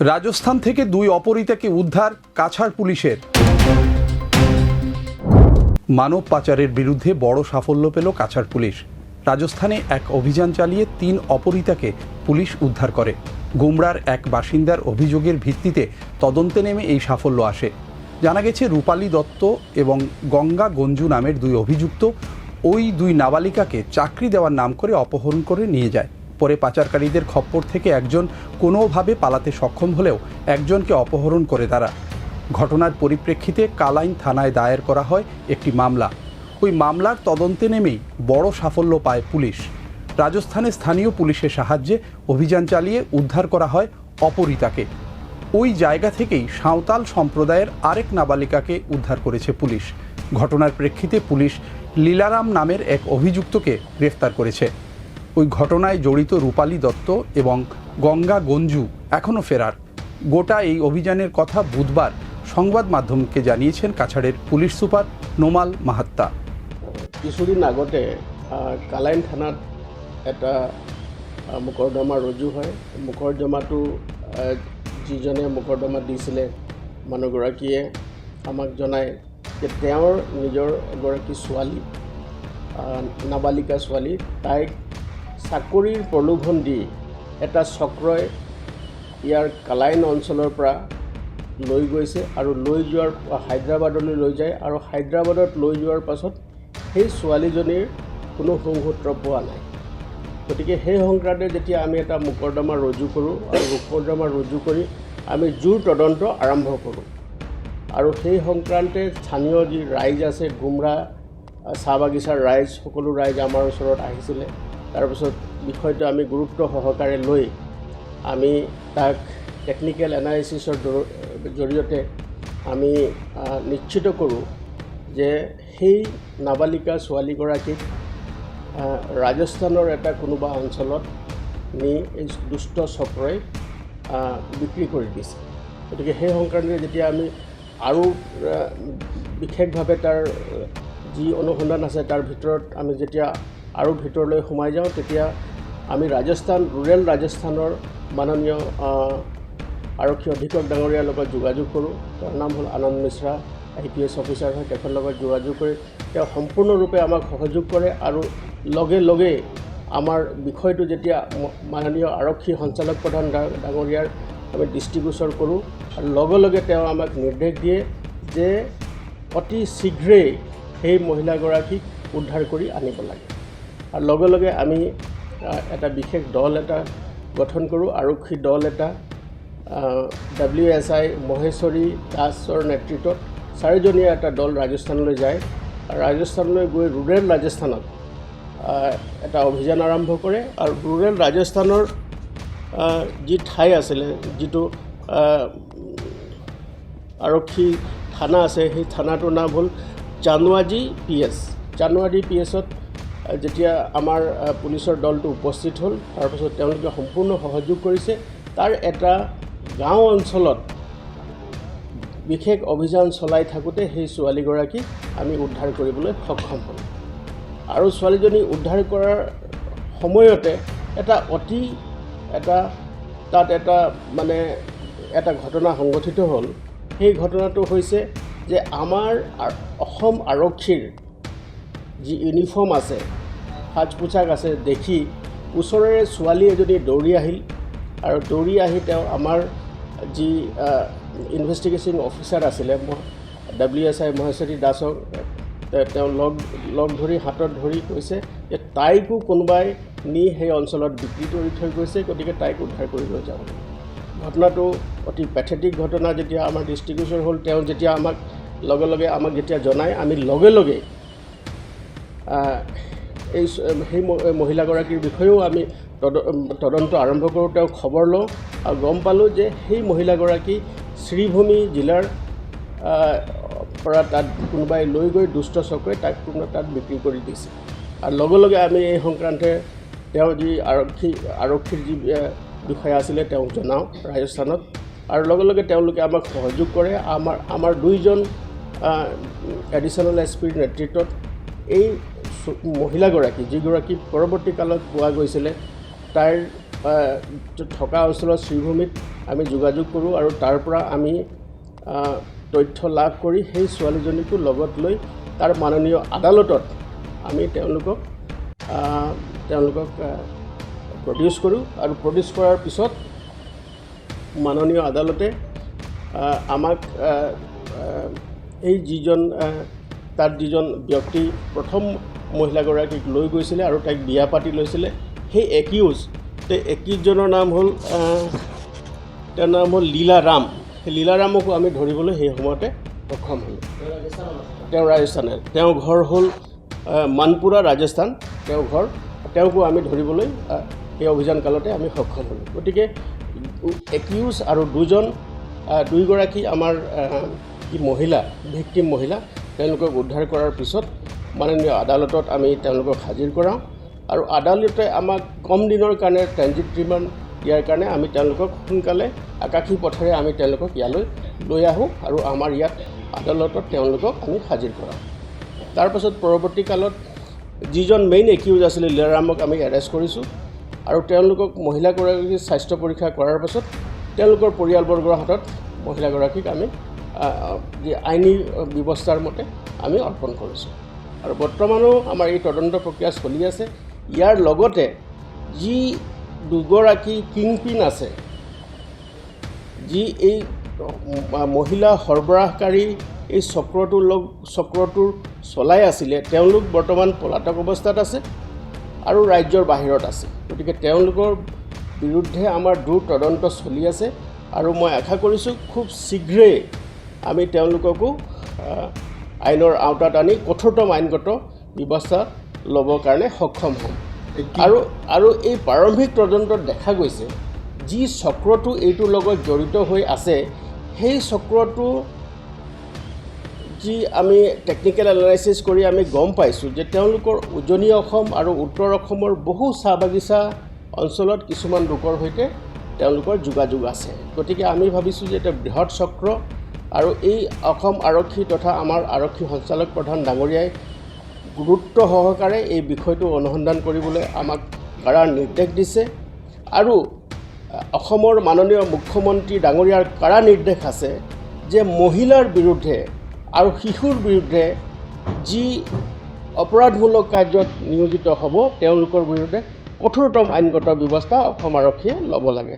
রাজস্থান থেকে দুই অপহৃতাকে উদ্ধার কাছাড় পুলিশের। মানব পাচারের বিরুদ্ধে বড় সাফল্য পেল কাছাড় পুলিশ। রাজস্থানে এক অভিযান চালিয়ে তিন অপহৃতাকে পুলিশ উদ্ধার করে। গুমরার এক বাসিন্দার অভিযোগের ভিত্তিতে তদন্তে নেমে এই সাফল্য আসে। জানা গেছে, রূপালী দত্ত এবং গঙ্গা গঞ্জু নামের দুই অভিযুক্ত ওই দুই নাবালিকাকে চাকরি দেওয়ার নাম করে অপহরণ করে নিয়ে যায়। পরে পাচারকারীদের খপ্পর থেকে একজন কোনোভাবে পালাতে সক্ষম হলেও একজনকে অপহরণ করে তারা। ঘটনার পরিপ্রেক্ষিতে কালাইন থানায় দায়ের করা হয় একটি মামলা। ওই মামলার তদন্তে নেমেই বড় সাফল্য পায় পুলিশ। রাজস্থানে স্থানীয় পুলিশের সাহায্যে অভিযান চালিয়ে উদ্ধার করা হয় অপহৃতাকে ওই জায়গা থেকেই সাঁওতাল সম্প্রদায়ের আরেক নাবালিকাকে উদ্ধার করেছে পুলিশ। ঘটনার প্রেক্ষিতে পুলিশ লীলারাম নামের এক অভিযুক্তকে গ্রেফতার করেছে। ওই ঘটনায় জড়িত রূপালী দত্ত এবং গঙ্গা গঞ্জু এখনও ফেরার। গোটা এই অভিযানের কথা বুধবার সংবাদ মাধ্যমকে জানিয়েছেন কাছাড়ের পুলিশ সুপার নোমাল মাহাত্তা। কিছুদিন আগতে কালাইন থানাত এটা মোকৰ্দমা ৰুজু হয়। মোকৰ্দমাটো যিজনে মোকৰ্দমা দিছিলে মানুহগৰাকীয়ে আমাক জনায় যে তেওঁৰ নিজৰ এগৰাকী ছোৱালী নাবালিকা ছোৱালী, তাইক চাকৰিৰ প্ৰলোভন দি এটা চক্ৰই ইয়াৰ কালাইন অঞ্চলৰ পৰা লৈ গৈছে আৰু লৈ যোৱাৰ হায়দৰাবাদলৈ লৈ যায় আৰু হায়দৰাবাদত লৈ যোৱাৰ পাছত সেই ছোৱালীজনীৰ কোনো সংসূত্ৰ পোৱা নাই। গতিকে সেই সংক্ৰান্তে যেতিয়া আমি এটা মোকৰ্দমা ৰুজু কৰোঁ আৰু মোকৰ্দমা ৰুজু কৰি আমি জোৰ তদন্ত আৰম্ভ কৰোঁ। আৰু সেই সংক্ৰান্তে স্থানীয় যি ৰাইজ আছে, গুমৰা, চাহ বাগিচাৰ ৰাইজ, সকলো ৰাইজ আমাৰ ওচৰত আহিছিলে। তাৰপিছত বিষয়টো আমি গুৰুত্ব সহকাৰে লৈ আমি তাক টেকনিকেল এনালাইচিছৰ জৰিয়তে আমি নিশ্চিত কৰোঁ যে সেই নাবালিকা ছোৱালীগৰাকীক ৰাজস্থানৰ এটা কোনোবা অঞ্চলত নি এই দুষ্ট চক্ৰই বিক্ৰী কৰি দিছে। গতিকে সেই সংক্ৰান্তে যেতিয়া আমি আৰু বিশেষভাৱে তাৰ, যি অনুসন্ধান আছে তাৰ ভিতৰত আমি যেতিয়া আৰু ভিতৰলৈ সোমাই যাওঁ তেতিয়া আমি ৰাজস্থান ৰুৰেল ৰাজস্থানৰ মাননীয় আৰক্ষী অধীক্ষক ডাঙৰীয়াৰ লগত যোগাযোগ কৰোঁ। তেওঁৰ নাম হ'ল Ananda Mishra I P S officer হয় তেখেতৰ লগত যোগাযোগ কৰি তেওঁ সম্পূৰ্ণৰূপে আমাক সহযোগ কৰে আৰু লগে লগে আমাৰ বিষয়টো যেতিয়া মাননীয় আৰক্ষী সঞ্চালক প্ৰধান ডাঙৰীয়াৰ আমি দৃষ্টিগোচৰ কৰোঁ আৰু লগে লগে তেওঁ আমাক নিৰ্দেশ দিয়ে যে অতি শীঘ্ৰেই সেই মহিলাগৰাকীক উদ্ধাৰ কৰি আনিব লাগে। আৰু লগে লগে আমি এটা বিশেষ দল এটা গঠন কৰোঁ আৰক্ষী দল এটা ডাব্লিউ এছ আই মহেশ্বৰী দাসৰ নেতৃত্বত চাৰিজনীয়া এটা দল ৰাজস্থানলৈ যায়। আৰু ৰাজস্থানলৈ গৈ ৰুৰেল ৰাজস্থানত এটা অভিযান আৰম্ভ কৰে। আৰু ৰুৰেল ৰাজস্থানৰ যি ঠাই আছিলে, যিটো আৰক্ষী থানা আছে, সেই থানাটোৰ নাম হ'ল জানুৱাজী পি এছ। জানুৱাৰী পি এছত যেতিয়া আমাৰ পুলিচৰ দলটো উপস্থিত হ'ল, তাৰপাছত তেওঁলোকে সম্পূৰ্ণ সহযোগ কৰিছে। তাৰ এটা গাঁও অঞ্চলত বিশেষ অভিযান চলাই থাকোঁতে সেই ছোৱালীগৰাকীক আমি উদ্ধাৰ কৰিবলৈ সক্ষম হ'লোঁ। আৰু ছোৱালীজনী উদ্ধাৰ কৰাৰ সময়তে এটা অতি, এটা, তাত এটা মানে এটা ঘটনা সংঘটিত হ'ল। সেই ঘটনাটো হৈছে যে আমাৰ অসম আৰক্ষীৰ যি ইউনিফৰ্ম আছে সাজ পোছাক আছে দেখি ওচৰৰে ছোৱালী এজনী দৌৰি আহিল আৰু দৌৰি আহি তেওঁ আমাৰ যি ইনভেষ্টিগেশ্যন অফিচাৰ আছিলে ডাব্লিউ এছ আই মহেশ্বৰী দাসক তেওঁ লগ লগ ধৰি হাতত ধৰি কৈছে যে তাইকো কোনোবাই নি সেই অঞ্চলত বিক্ৰী কৰি থৈ গৈছে গতিকে তাইক উদ্ধাৰ কৰি লৈ যাব। ঘটনাটো অতি পেথেটিক ঘটনা যেতিয়া আমাৰ দৃষ্টিগোচৰ হ'ল তেওঁ যেতিয়া আমাক লগে লগে আমাক যেতিয়া জনায় আমি লগে লগে আহ, এই সেই মহিলাগৰাকীৰ বিষয়েও আমি তদ তদন্ত আৰম্ভ কৰোঁ, তেওঁ খবৰ লওঁ আৰু গম পালোঁ যে সেই মহিলাগৰাকী শ্ৰীভূমি জিলাৰ পৰা তাত কোনোবাই লৈ গৈ দুষ্ট চক্ৰই তাক কোনো তাত বিক্ৰী কৰি দিছে। আৰু লগে লগে আমি এই সংক্ৰান্তে তেওঁ যি আৰক্ষী, আৰক্ষীৰ যি বিষয়া আছিলে তেওঁক জনাওঁ ৰাজস্থানত। আৰু লগে লগে তেওঁলোকে আমাক সহযোগ কৰে। আমাৰ আমাৰ দুইজন এডিশ্যনেল এছ পিৰ নেতৃত্বত এই মহিলাগৰাকী, যিগৰাকী পৰৱৰ্তী কালত পোৱা গৈছিলে তাইৰ থকা অঞ্চলৰ শ্ৰীভূমিত আমি যোগাযোগ কৰোঁ আৰু তাৰ পৰা আমি তথ্য লাভ কৰি সেই ছোৱালীজনীকো লগত লৈ তাৰ মাননীয় আদালতত আমি তেওঁলোকক তেওঁলোকক প্ৰডিউচ কৰোঁ আৰু প্ৰডিউচ কৰাৰ পিছত মাননীয় আদালতে আমাক এই যিজন তাত যিজন ব্যক্তি প্ৰথম মহিলাগৰাকীক লৈ গৈছিলে আৰু তাইক বিয়া পাতি লৈছিলে। সেই একিউজ, সেই একিউজজনৰ নাম হ'ল তেওঁৰ নাম হ'ল লীলা ৰাম। সেই লীলা ৰামকো আমি ধৰিবলৈ সেই সময়তে সক্ষম হ'লোঁ। তেওঁ ৰাজস্থানে। তেওঁৰ ঘৰ হ'ল মানপুৰা, ৰাজস্থান। তেওঁৰ ঘৰ, তেওঁকো আমি ধৰিবলৈ সেই অভিযান কালতে আমি সক্ষম হ'লোঁ। গতিকে, একিউজ আৰু দুজন দুইগৰাকী আমাৰ কি মহিলা, ভিক্টিম মহিলা, তেওঁলোকক উদ্ধাৰ কৰাৰ পিছত মাননীয় আদালতত আমি তেওঁলোকক হাজিৰ কৰাওঁ। আৰু আদালতে আমাক কম দিনৰ কাৰণে ট্ৰেনজিট ৰিমাণ্ড দিয়াৰ কাৰণে আমি তেওঁলোকক সোনকালে আকাশী পথেৰে আমি তেওঁলোকক ইয়ালৈ লৈ আহোঁ আৰু আমাৰ ইয়াত আদালতত তেওঁলোকক আমি হাজিৰ কৰাওঁ। তাৰপাছত পৰৱৰ্তী কালত যিজন মেইন একিউজ আছিলে লীলাৰামক আমি এৰেষ্ট কৰিছোঁ আৰু তেওঁলোকক মহিলাগৰাকীৰ স্বাস্থ্য পৰীক্ষা কৰাৰ পাছত তেওঁলোকৰ পৰিয়ালবৰ্গৰ হাতত মহিলাগৰাকীক আমি আইনী ব্যৱস্থাৰ মতে আমি অৰ্পণ কৰিছোঁ। আৰু বৰ্তমানো আমাৰ এই তদন্ত প্ৰক্ৰিয়া চলি আছে। ইয়াৰ লগতে যি দুগৰাকী কিংপিন আছে, যি এই মহিলা সৰবৰাহকাৰী এই চক্ৰটোৰ লগ, চক্ৰটোৰ চলাই আছিলে, তেওঁলোক বৰ্তমান পলাতক অৱস্থাত আছে আৰু ৰাজ্যৰ বাহিৰত আছে। গতিকে তেওঁলোকৰ বিৰুদ্ধে আমাৰ দূৰ তদন্ত চলি আছে। আৰু মই আশা কৰিছোঁ খুব শীঘ্ৰেই আমি তেওঁলোককো আইনৰ আওতাত আনি কঠোৰতম আইনগত ব্যৱস্থা ল'বৰ কাৰণে সক্ষম হ'ম। আৰু আৰু এই প্ৰাৰম্ভিক তদন্তত দেখা গৈছে যি চক্ৰটো এইটোৰ লগত জড়িত হৈ আছে সেই চক্ৰটো যি আমি টেকনিকেল এনালাইচিছ কৰি আমি গম পাইছোঁ যে তেওঁলোকৰ উজনি অসম আৰু উত্তৰ অসমৰ বহু চাহ বাগিচা অঞ্চলত কিছুমান লোকৰ সৈতে তেওঁলোকৰ যোগাযোগ আছে। গতিকে আমি ভাবিছোঁ যে এটা বৃহৎ চক্ৰ আৰু এই অসম আৰক্ষী তথা আমাৰ আৰক্ষী সঞ্চালক প্ৰধান ডাঙৰীয়াই গুৰুত্ব সহকাৰে এই বিষয়টো অনুসন্ধান কৰিবলৈ আমাক কাৰাৰ নিৰ্দেশ দিছে। আৰু অসমৰ মাননীয় মুখ্যমন্ত্ৰী ডাঙৰীয়াৰ কাৰা নিৰ্দেশ আছে যে মহিলাৰ বিৰুদ্ধে আৰু শিশুৰ বিৰুদ্ধে যি অপৰাধমূলক কাৰ্যত নিয়োজিত হ'ব তেওঁলোকৰ বিৰুদ্ধে কঠোৰতম আইনগত ব্যৱস্থা অসম আৰক্ষীয়ে ল'ব লাগে।